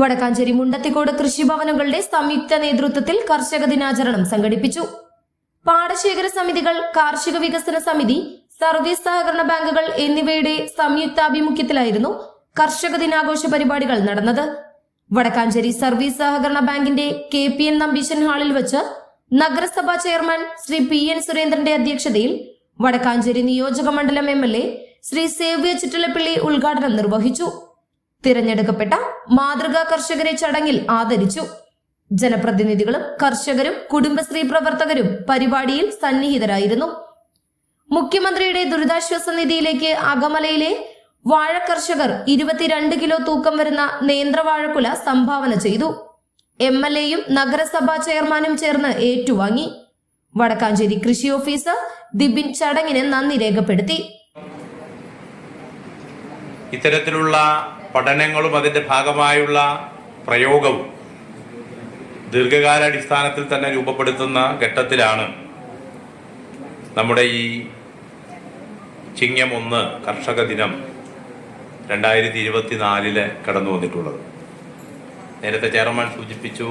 വടക്കാഞ്ചേരി മുണ്ടത്തിക്കോട് കൃഷിഭവനുകളുടെ സംയുക്ത നേതൃത്വത്തിൽ കർഷക ദിനാചരണം സംഘടിപ്പിച്ചു. പാടശേഖര സമിതികൾ കാർഷിക വികസന സമിതി സർവീസ് സഹകരണ ബാങ്കുകൾ എന്നിവയുടെ സംയുക്താഭിമുഖ്യത്തിലായിരുന്നു കർഷക ദിനാഘോഷ പരിപാടികൾ നടന്നത്. വടക്കാഞ്ചേരി സർവീസ് സഹകരണ ബാങ്കിന്റെ കെ പി എൻ നമ്പീശൻ ഹാളിൽ വെച്ച് നഗരസഭാ ചെയർമാൻ ശ്രീ പി എൻ സുരേന്ദ്രന്റെ അധ്യക്ഷതയിൽ വടക്കാഞ്ചേരി നിയോജക മണ്ഡലം എം എൽ എ ശ്രീ സേവ്യ ചിറ്റലപ്പിള്ളി ഉദ്ഘാടനം നിർവഹിച്ചു. തിരഞ്ഞെടുക്കപ്പെട്ട മാതൃകാ കർഷകരെ ചടങ്ങിൽ ആദരിച്ചു. ജനപ്രതിനിധികളും കർഷകരും കുടുംബശ്രീ പ്രവർത്തകരും പരിപാടിയിൽ സന്നിഹിതരായിരുന്നു. മുഖ്യമന്ത്രിയുടെ ദുരിതാശ്വാസ നിധിയിലേക്ക് അകമലയിലെ വാഴ കർഷകർ ഇരുപത്തിരണ്ട് കിലോ തൂക്കം വരുന്ന നേന്ത്രവാഴക്കുല സംഭാവന ചെയ്തു. എം എൽ എയും നഗരസഭാ ചെയർമാനും ചേർന്ന് ഏറ്റുവാങ്ങി. വടക്കാഞ്ചേരി കൃഷി ഓഫീസർ ദിബിൻ ചടങ്ങിന് നന്ദി രേഖപ്പെടുത്തി. ഇത്തരത്തിലുള്ള പഠനങ്ങളും അതിന്റെ ഭാഗമായുള്ള പ്രയോഗവും ദീർഘകാലാടിസ്ഥാനത്തിൽ തന്നെ രൂപപ്പെടുത്തുന്ന ഘട്ടത്തിലാണ് നമ്മുടെ ഈ ചിങ്ങം ഒന്ന് കർഷക ദിനം രണ്ടായിരത്തി ഇരുപത്തിനാലിൽ കടന്നു വന്നിട്ടുള്ളത്. നേരത്തെ ചെയർമാൻ സൂചിപ്പിച്ചു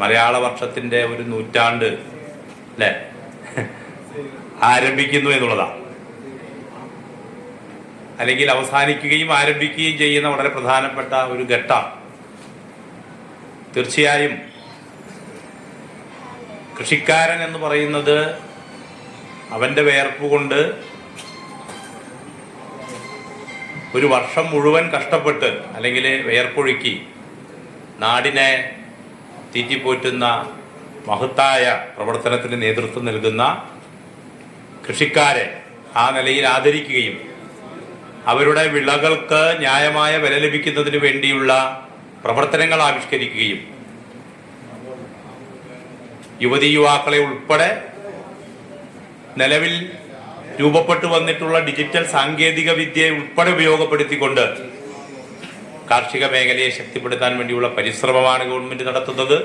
മലയാള വർഷത്തിന്റെ ഒരു നൂറ്റാണ്ട് അല്ലേ ആരംഭിക്കുന്നു എന്നുള്ളതാണ്. അല്ലെങ്കിൽ അവസാനിക്കുകയും ആരംഭിക്കുകയും ചെയ്യുന്ന വളരെ പ്രധാനപ്പെട്ട ഒരു ഘട്ടം. തീർച്ചയായും കൃഷിക്കാരൻ എന്ന് പറയുന്നത് അവന്റെ വേർപ്പ് കൊണ്ട് ഒരു വർഷം മുഴുവൻ കഷ്ടപ്പെട്ട് അല്ലെങ്കിൽ വേർപ്പൊഴുക്കി നാടിനെ തീറ്റിപ്പോറ്റുന്ന മഹത്തായ പ്രവർത്തനത്തിന് നേതൃത്വം നൽകുന്ന കൃഷിക്കാരെ ആ നിലയിൽ ആദരിക്കുകയും അവരുടെ വിളകൾക്ക് ന്യായമായ വില ലഭിക്കുന്നതിന് വേണ്ടിയുള്ള പ്രവർത്തനങ്ങൾ ആവിഷ്കരിക്കുകയും യുവതി യുവാക്കളെ ഉൾപ്പെടെ നിലവിൽ രൂപപ്പെട്ടു വന്നിട്ടുള്ള ഡിജിറ്റൽ സാങ്കേതിക വിദ്യയെ ഉൾപ്പെടെ ഉപയോഗപ്പെടുത്തിക്കൊണ്ട് കാർഷിക മേഖലയെ ശക്തിപ്പെടുത്താൻ വേണ്ടിയുള്ള പരിശ്രമമാണ് ഗവൺമെന്റ് നടത്തുന്നത്.